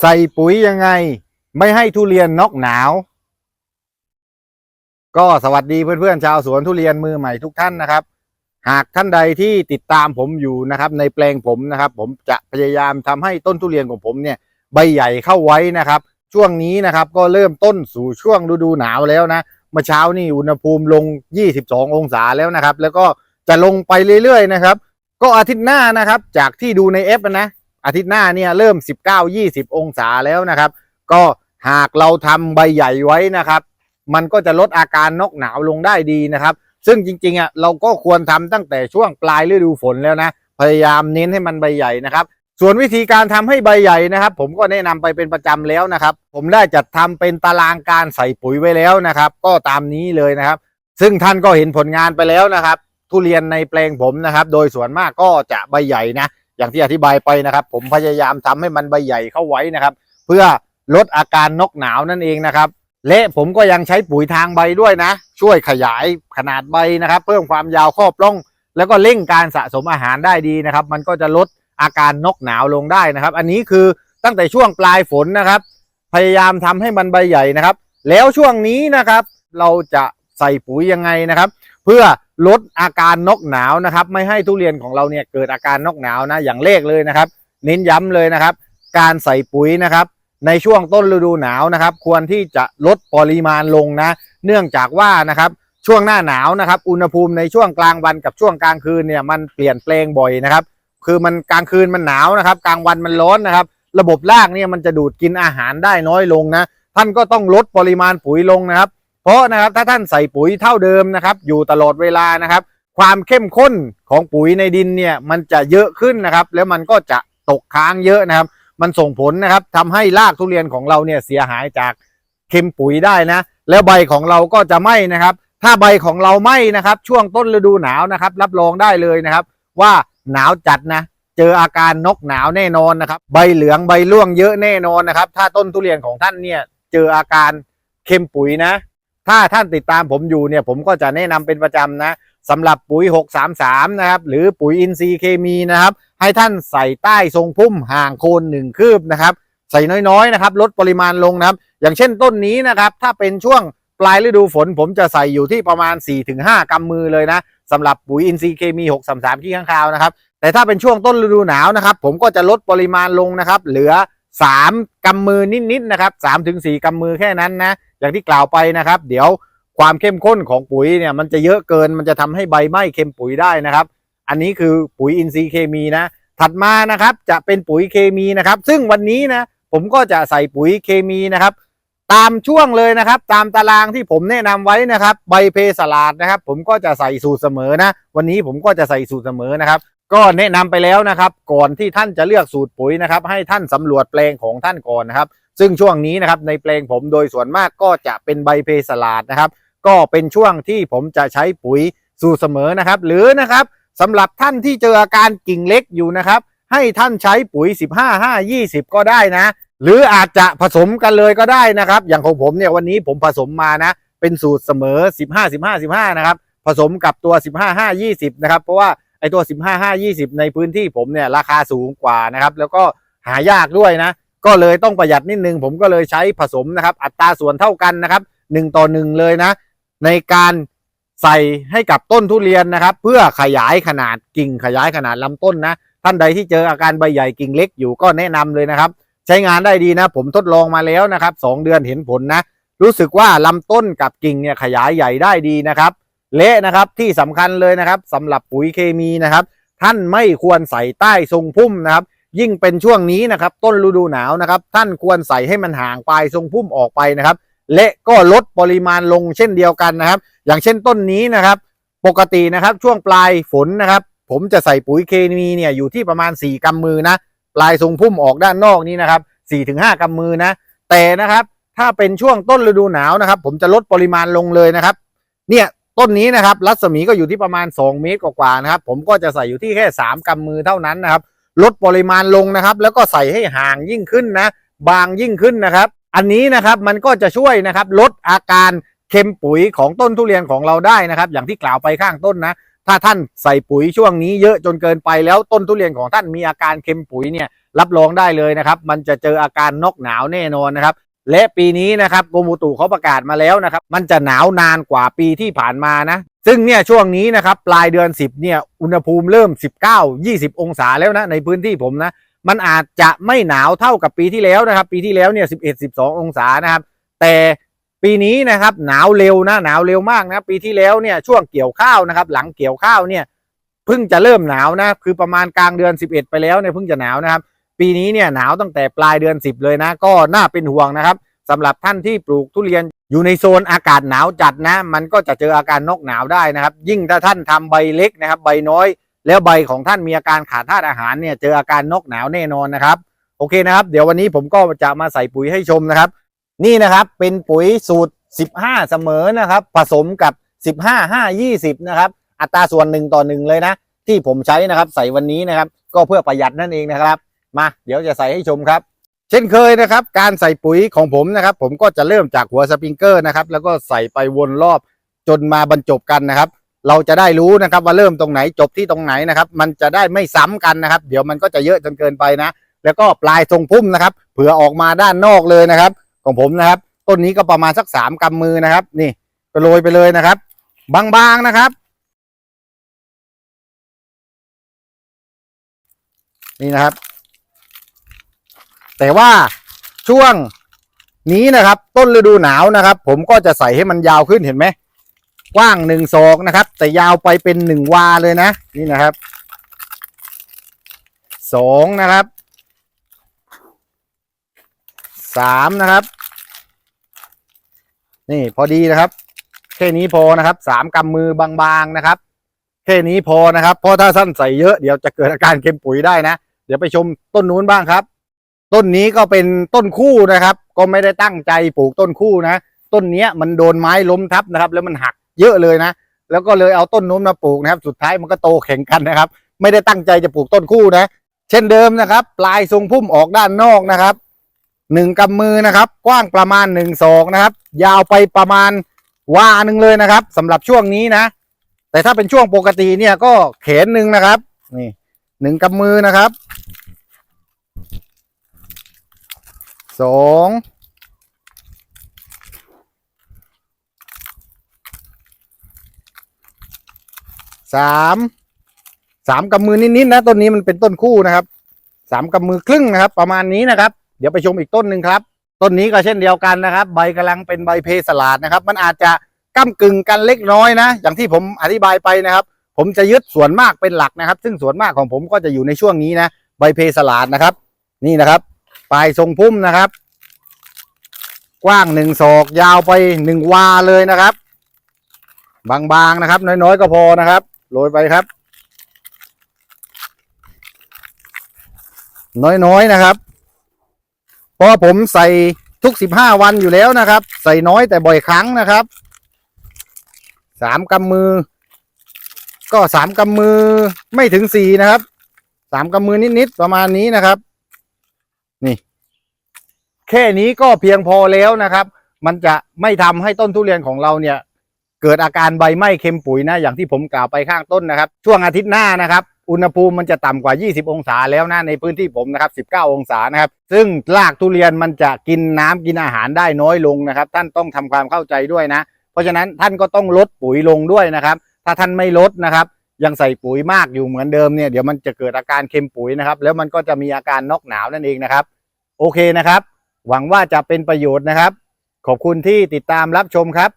ใส่ปุ๋ยยังไง ไม่ให้ทุเรียนนอกหนาว ก็สวัสดีเพื่อนๆชาวสวนทุเรียนมือใหม่ทุกท่านนะครับ หากท่านใดที่ติดตามผมอยู่นะครับ ในแปลงผมนะครับ ผมจะพยายามทำให้ต้นทุเรียนของผมเนี่ย ใบใหญ่เข้าไว้นะครับ ช่วงนี้นะครับ ก็เริ่มต้นสู่ช่วงฤดูหนาวแล้วนะเมื่อเช้านี่อุณหภูมิลง 22 องศาแล้วนะครับ แล้วก็จะลงไปเรื่อยๆนะครับ ก็อาทิตย์หน้านะครับ จากที่ดูใน F นะ อาทิตย์หน้าเนี่ยเริ่ม 19-20 องศาแล้วนะครับ ก็หากเราทำใบใหญ่ไว้นะครับ มันก็จะลดอาการนกหนาวลงได้ดีนะครับ ซึ่งจริงๆอะเราก็ควรทำตั้งแต่ช่วงปลายฤดูฝนแล้วนะ พยายามเน้นให้มันใบใหญ่นะครับ ส่วนวิธีการทำให้ใบใหญ่นะครับ ผมก็แนะนำไปเป็นประจำแล้วนะครับ ผมได้จัดทำเป็นตารางการใส่ปุ๋ยไว้แล้วนะครับ ก็ตามนี้เลยนะครับ ซึ่งท่านก็เห็นผลงานไปแล้วนะครับ ทุเรียนในแปลงผมนะครับ โดยส่วนมากก็จะใบใหญ่นะ อย่างที่อธิบายไปนะครับ ผมพยายามทำให้มันใบใหญ่เข้าไว้นะครับ เพื่อลดอาการนกหนาวนั่นเองนะครับ และผมก็ยังใช้ปุ๋ยทางใบด้วยนะ ช่วยขยายขนาดใบนะครับ เพิ่มความยาวครอบร่อง แล้วก็เร่งการสะสมอาหารได้ดีนะครับ มันก็จะลดอาการนกหนาวลงได้นะครับ อันนี้คือตั้งแต่ช่วงปลายฝนนะครับ พยายามทำให้มันใบใหญ่นะครับ แล้วช่วงนี้นะครับ เราจะใส่ปุ๋ยยังไงนะครับ เพื่อ ลดอาการนกหนาวนะครับ ไม่ให้ทุเรียนของเราเนี่ยเกิดอาการนกหนาวนะอย่างแรกเลยนะครับ เน้นย้ำเลยนะครับ การใส่ปุ๋ยนะครับ ในช่วงต้นฤดูหนาวนะครับ ควรที่จะลดปริมาณลงนะ เนื่องจากว่านะครับช่วงหน้าหนาวนะครับ อุณหภูมิในช่วงกลางวันกับช่วงกลางคืนเนี่ยมันเปลี่ยนแปลงบ่อยนะครับ คือมันกลางคืนมันหนาวนะครับ กลางวันมันร้อนนะครับ ระบบรากเนี่ยมันจะดูดกินอาหารได้น้อยลงนะ ท่านก็ต้องลดปริมาณปุ๋ยลงนะครับ เพราะนะครับถ้าท่านใส่ปุ๋ยเท่าเดิมนะครับอยู่ตลอดเวลานะครับ ความเข้มข้นของปุ๋ยในดินเนี่ยมันจะเยอะขึ้นนะครับ แล้วมันก็จะตกค้างเยอะนะครับ มันส่งผลนะครับทำให้รากทุเรียนของเราเนี่ยเสียหายจากเค็มปุ๋ยได้นะแล้วใบของเราก็จะไหม้นะครับ ถ้าใบของเราไหม้นะครับ ช่วงต้นฤดูหนาวนะครับ รับรองได้เลยนะครับ ว่าหนาวจัดนะเจออาการนกหนาวแน่นอนนะครับ ใบเหลืองใบร่วงเยอะแน่นอนนะครับ ถ้าต้นทุเรียนของท่านเนี่ยเจออาการเค็มปุ๋ยนะ ถ้าท่านติดตามผมอยู่เนี่ยผมก็จะแนะนำเป็นประจำนะสำหรับปุ๋ย 633 นะครับ หรือปุ๋ยอินทรีย์เคมีนะครับ ให้ท่านใส่ใต้ทรงพุ่มห่างโคนหนึ่งคืบนะครับ ใส่น้อยๆนะครับ ลดปริมาณลงนะครับ อย่างเช่นต้นนี้นะครับ ถ้าเป็นช่วงปลายฤดูฝน ผมจะใส่อยู่ที่ประมาณ 4-5 กำมือเลยนะสำหรับปุ๋ยอินทรีย์เคมี 633ขี้ข้างคาวนะครับ แต่ถ้าเป็นช่วงต้นฤดูหนาวนะครับ ผมก็จะลดปริมาณลงนะครับ เหลือ 3กำมือนิดๆนะครับ3-4กำมือแค่นั้นนะ อย่างที่กล่าวไปนะครับ เดี๋ยวความเข้มข้นของปุ๋ยเนี่ยมันจะเยอะเกินมันจะทำให้ใบไหม้เค็มปุ๋ยได้นะครับ อันนี้คือปุ๋ยอินทรีย์เคมีนะ ถัดมานะครับจะเป็นปุ๋ยเคมีนะครับ ซึ่งวันนี้นะผมก็จะใส่ปุ๋ยเคมีนะครับ ตามช่วงเลยนะครับ ตามตารางที่ผมแนะนำไว้นะครับ ใบเพสลาดนะครับ ผมก็จะใส่สูตรเสมอนะ วันนี้ผมก็จะใส่สูตรเสมอนะครับ ก็แนะนำไปแล้วนะครับ ก่อนที่ท่านจะเลือกสูตรปุ๋ยนะครับ ให้ท่านสำรวจแปลงของท่านก่อนนะครับ ซึ่งช่วงนี้นะครับในแปลงผมโดยส่วนมากก็จะเป็นใบเพสลาดนะครับ ก็เป็นช่วงที่ผมจะใช้ปุ๋ยสูตรเสมอนะครับ หรือนะครับสำหรับท่านที่เจออาการกิ่งเล็กอยู่นะครับ ให้ท่านใช้ปุ๋ย 15 5 20 ก็ได้นะ หรืออาจจะผสมกันเลยก็ได้นะครับ อย่างของผมเนี่ยวันนี้ผมผสมมานะ เป็นสูตรเสมอ 15 15 15 นะครับ ผสมกับตัว 15 5 20 นะครับ เพราะว่าไอตัว 15 5 20 ในพื้นที่ผมเนี่ยราคาสูงกว่านะครับ แล้วก็หายากด้วยนะ ก็เลยต้องประหยัดนิดนึงผมก็เลยใช้ผสมนะครับ อัตราส่วนเท่ากันนะครับ1ต่อ1เลยนะ ในการใส่ให้กับต้นทุเรียนนะครับ เพื่อขยายขนาดกิ่งขยายขนาดลำต้นนะ ท่านใดที่เจออาการใบใหญ่กิ่งเล็กอยู่ก็แนะนำเลยนะครับ ใช้งานได้ดีนะ ผมทดลองมาแล้วนะครับสองเดือนเห็นผลนะ รู้สึกว่าลำต้นกับกิ่งเนี่ยขยายใหญ่ได้ดีนะครับ เละนะครับที่สำคัญเลยนะครับสำหรับปุ๋ยเคมีนะครับ ท่านไม่ควรใส่ใต้ทรงพุ่มนะครับ ยิ่งเป็นช่วงนี้นะครับ ต้นฤดูหนาวนะครับ ท่านควรใส่ให้มันห่างปลายทรงพุ่มออกไปนะครับ และก็ลดปริมาณลงเช่นเดียวกันนะครับ อย่างเช่นต้นนี้นะครับ ปกตินะครับช่วงปลายฝนนะครับ ผมจะใส่ปุ๋ยเคมีเนี่ยอยู่ที่ประมาณ 4กำมือนะปลายทรงพุ่มออกด้านนอกนี้นะครับ4ถึง5กำมือนะ แต่นะครับถ้าเป็นช่วงต้นฤดูหนาวนะครับ ผมจะลดปริมาณลงเลยนะครับ เนี่ยต้นนี้นะครับ รัศมีก็อยู่ที่ประมาณ 2 เมตรกว่าๆนะครับ ผมก็จะใส่อยู่ที่แค่ 3กำมือเท่านั้นนะครับ ลดปริมาณลงนะครับ แล้วก็ใส่ให้ห่างยิ่งขึ้นนะ บางยิ่งขึ้นนะครับ อันนี้นะครับมันก็จะช่วยนะครับลดอาการเค็มปุ๋ยของต้นทุเรียนของเราได้นะครับ อย่างที่กล่าวไปข้างต้นนะ ถ้าท่านใส่ปุ๋ยช่วงนี้เยอะจนเกินไปแล้วต้นทุเรียนของท่านมีอาการเค็มปุ๋ยเนี่ยรับรองได้เลยนะครับ มันจะเจออาการนกหนาวแน่นอนนะครับ และปีนี้นะครับกรมอุตุเขาประกาศมาแล้วนะครับ มันจะหนาวนานกว่าปีที่ผ่านมานะ ซึ่งเนี่ยช่วงนี้นะครับปลายเดือน 10เนี่ยอุณหภูมิเริ่ม 19 20 องศาแล้วนะในพื้นที่ผมนะ มันอาจจะไม่หนาวเท่ากับปีที่แล้วนะครับ ปีที่แล้วเนี่ย11 12 องศานะครับ แต่ปีนี้นะครับหนาวเร็วนะหนาวเร็วมากนะปีที่แล้วเนี่ยช่วงเกี่ยวข้าวนะครับหลังเกี่ยวข้าวเนี่ยเพิ่งจะเริ่มหนาวนะคือประมาณกลางเดือน 11 ไปแล้วเนี่ยเพิ่งจะหนาวนะครับ ปีนี้เนี่ยหนาวตั้งแต่ปลายเดือน 10 เลยนะ ก็น่าเป็นห่วงนะครับสำหรับท่านที่ปลูกทุเรียนอยู่ในโซนอากาศหนาวจัดนะ มันก็จะเจออาการนกหนาวได้นะครับ ยิ่งถ้าท่านทำใบเล็กนะครับ ใบน้อย แล้วใบของท่านมีอาการขาดธาตุอาหารเนี่ยเจออาการนกหนาวแน่นอนนะครับ โอเคนะครับ เดี๋ยววันนี้ผมก็จะมาใส่ปุ๋ยให้ชมนะครับ นี่นะครับเป็นปุ๋ยสูตร 15 เสมอนะครับ ผสมกับ 15 5 20 นะครับ อัตราส่วนหนึ่งต่อหนึ่งเลยนะ ที่ผมใช้นะครับใส่วันนี้นะครับ ก็เพื่อประหยัดนั่นเองนะครับ มาเดี๋ยวจะใส่ให้ชมครับ เช่นเคยนะครับ การใส่ปุ๋ยของผมนะครับ ผมก็จะเริ่มจากหัวสปริงเกอร์นะครับ แล้วก็ใส่ไปวนรอบจนมาบรรจบกันนะครับ เราจะได้รู้นะครับว่าเริ่มตรงไหนจบที่ตรงไหนนะครับ มันจะได้ไม่ซ้ำกันนะครับ เดี๋ยวมันก็จะเยอะจนเกินไปนะ แล้วก็ปลายทรงพุ่มนะครับ เผื่อออกมาด้านนอกเลยนะครับ ของผมนะครับ ต้นนี้ก็ประมาณสักสามกำมือนะครับ นี่ก็โรยไปเลยนะครับ บางๆนะครับนี่นะครับ แต่ว่าช่วงนี้นะครับ ต้นฤดูหนาวนะครับ ผมก็จะใส่ให้มันยาวขึ้นเห็นไหมกว้างหนึ่งศอกนะครับ แต่ยาวไปเป็นหนึ่งวาเลยนะนี่นะครับสองนะครับสามนะครับ นี่พอดีนะครับ แค่นี้พอนะครับสามกำมือบางๆนะครับ แค่นี้พอนะครับเพราะถ้าสั้นใส่เยอะเดี๋ยวจะเกิดอาการเค็มปุ๋ยได้นะ เดี๋ยวไปชมต้นนู้นบ้างครับ ต้นนี้ก็เป็นต้นคู่นะครับ ก็ไม่ได้ตั้งใจปลูกต้นคู่นะ ต้นเนี้ยมันโดนไม้ล้มทับนะครับ แล้วมันหักเยอะเลยนะ แล้วก็เลยเอาต้นนู้นมาปลูกนะครับ สุดท้ายมันก็โตแข่งกันนะครับ ไม่ได้ตั้งใจจะปลูกต้นคู่นะ เช่นเดิมนะครับ ปลายทรงพุ่มออกด้านนอกนะครับหนึ่งกำมือนะครับ กว้างประมาณหนึ่งศอกนะครับ ยาวไปประมาณวาหนึ่งเลยนะครับสำหรับช่วงนี้นะ แต่ถ้าเป็นช่วงปกติเนี่ยก็เขนหนึ่งนะครับ นี่หนึ่งกำมือนะครับ สองสามสามกำมือนิดๆนะต้นนี้มันเป็นต้นคู่นะครับสามกำมือครึ่งนะครับ ประมาณนี้นะครับ เดี๋ยวไปชมอีกต้นหนึ่งครับ ต้นนี้ก็เช่นเดียวกันนะครับ ใบกำลังเป็นใบเพสลาดนะครับ มันอาจจะก้ากึ่งกันเล็กน้อยนะ อย่างที่ผมอธิบายไปนะครับ ผมจะยึดส่วนมากเป็นหลักนะครับ ซึ่งส่วนมากของผมก็จะอยู่ในช่วงนี้นะ ใบเพสลาดนะครับ นี่นะครับ ปลายทรงพุ่มนะครับ กว้างหนึ่งศอกยาวไปหนึ่งวาเลยนะครับ บางๆนะครับ น้อยๆก็พอนะครับโรยไปครับ น้อยๆนะครับเพราะผมใส่ทุกสิบห้าวันอยู่แล้วนะครับ ใส่น้อยแต่บ่อยครั้งนะครับสามกำมือ ก็สามกำมือไม่ถึงสี่นะครับสามกำมือนิดๆประมาณนี้นะครับ แค่นี้ก็เพียงพอแล้วนะครับ มันจะไม่ทำให้ต้นทุเรียนของเราเนี่ยเกิดอาการใบไหม้เค็มปุ๋ยนะอย่างที่ผมกล่าวไปข้างต้นนะครับ ช่วงอาทิตย์หน้านะครับ อุณหภูมิมันจะต่ำกว่า 20 องศาแล้วนะในพื้นที่ผมนะครับ 19 องศานะครับ ซึ่งรากทุเรียนมันจะกินน้ำกินอาหารได้น้อยลงนะครับ ท่านต้องทำความเข้าใจด้วยนะ เพราะฉะนั้นท่านก็ต้องลดปุ๋ยลงด้วยนะครับ ถ้าท่านไม่ลดนะครับยังใส่ปุ๋ยมากอยู่เหมือนเดิมเนี่ยเดี๋ยวมันจะเกิดอาการเค็มปุ๋ยนะครับ แล้วมันก็จะมีอาการนอกหนาวนั่นเองนะครับ โอเคนะครับ หวังว่าจะเป็นประโยชน์นะครับ ขอบคุณที่ติดตามรับชมครับ